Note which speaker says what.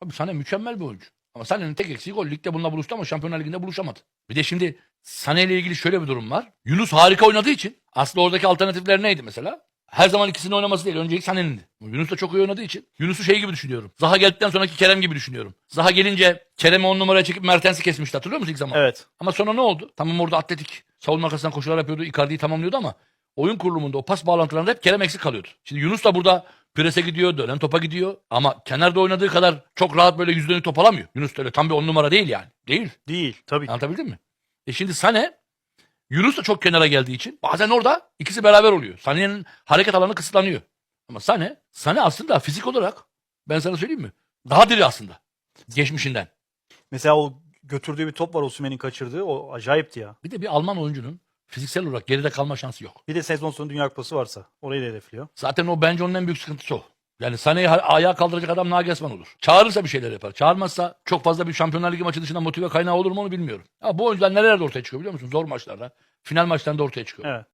Speaker 1: Abi Sané mükemmel bir oyuncu. Ama Sané'nin tek eksiği gol. Ligde bununla buluştu ama Şampiyonlar Ligi'nde buluşamadı. Bir de şimdi Sané ile ilgili şöyle bir durum var. Yunus harika oynadığı için aslında oradaki alternatifler neydi mesela? Her zaman ikisinin oynaması değil. Öncelik Sané'nindi. Yunus da çok iyi oynadığı için. Yunus'u şey gibi düşünüyorum. Zaha geldikten sonraki Kerem gibi düşünüyorum. Zaha gelince Kerem'i on numaraya çekip Mertens'i kesmişti. Hatırlıyor musun ilk zaman?
Speaker 2: Evet.
Speaker 1: Ama sonra ne oldu? Tamam orada atletik savunma arkasından koşular yapıyordu. Icardi'yi tamamlıyordu ama oyun kurulumunda o pas bağlantılarında hep Kerem eksik kalıyordu. Şimdi Yunus da burada prese gidiyor, dönen topa gidiyor. Ama kenarda oynadığı kadar çok rahat böyle yüz dönük top alamıyor. Yunus öyle tam bir on numara değil yani. Değil.
Speaker 2: Değil. Tabii.
Speaker 1: Anlatabildim mi? E şimdi Sane Yunus da çok kenara geldiği için bazen orada ikisi beraber oluyor. Sane'nin hareket alanı kısıtlanıyor. Ama Sane, Sane aslında fizik olarak ben sana söyleyeyim mi? Daha diri aslında. Geçmişinden.
Speaker 2: Mesela o götürdüğü bir top var Osimhen'in kaçırdığı. O acayipti ya.
Speaker 1: Bir de bir Alman oyuncunun fiziksel olarak geride kalma şansı yok.
Speaker 2: Bir de sezon sonu Dünya Kupası varsa orayı da hedefliyor.
Speaker 1: Zaten o bence onun en büyük sıkıntısı o. Yani Sané'yi ha- ayağa kaldıracak adam Nagelsmann olur. Çağırırsa bir şeyler yapar. Çağırmazsa çok fazla bir Şampiyonlar Ligi maçı dışında motive kaynağı olur mu onu bilmiyorum. Ama bu oyuncular nerelerde ortaya çıkıyor biliyor musun? Zor maçlarda. Final maçlarında ortaya çıkıyor.
Speaker 2: Evet.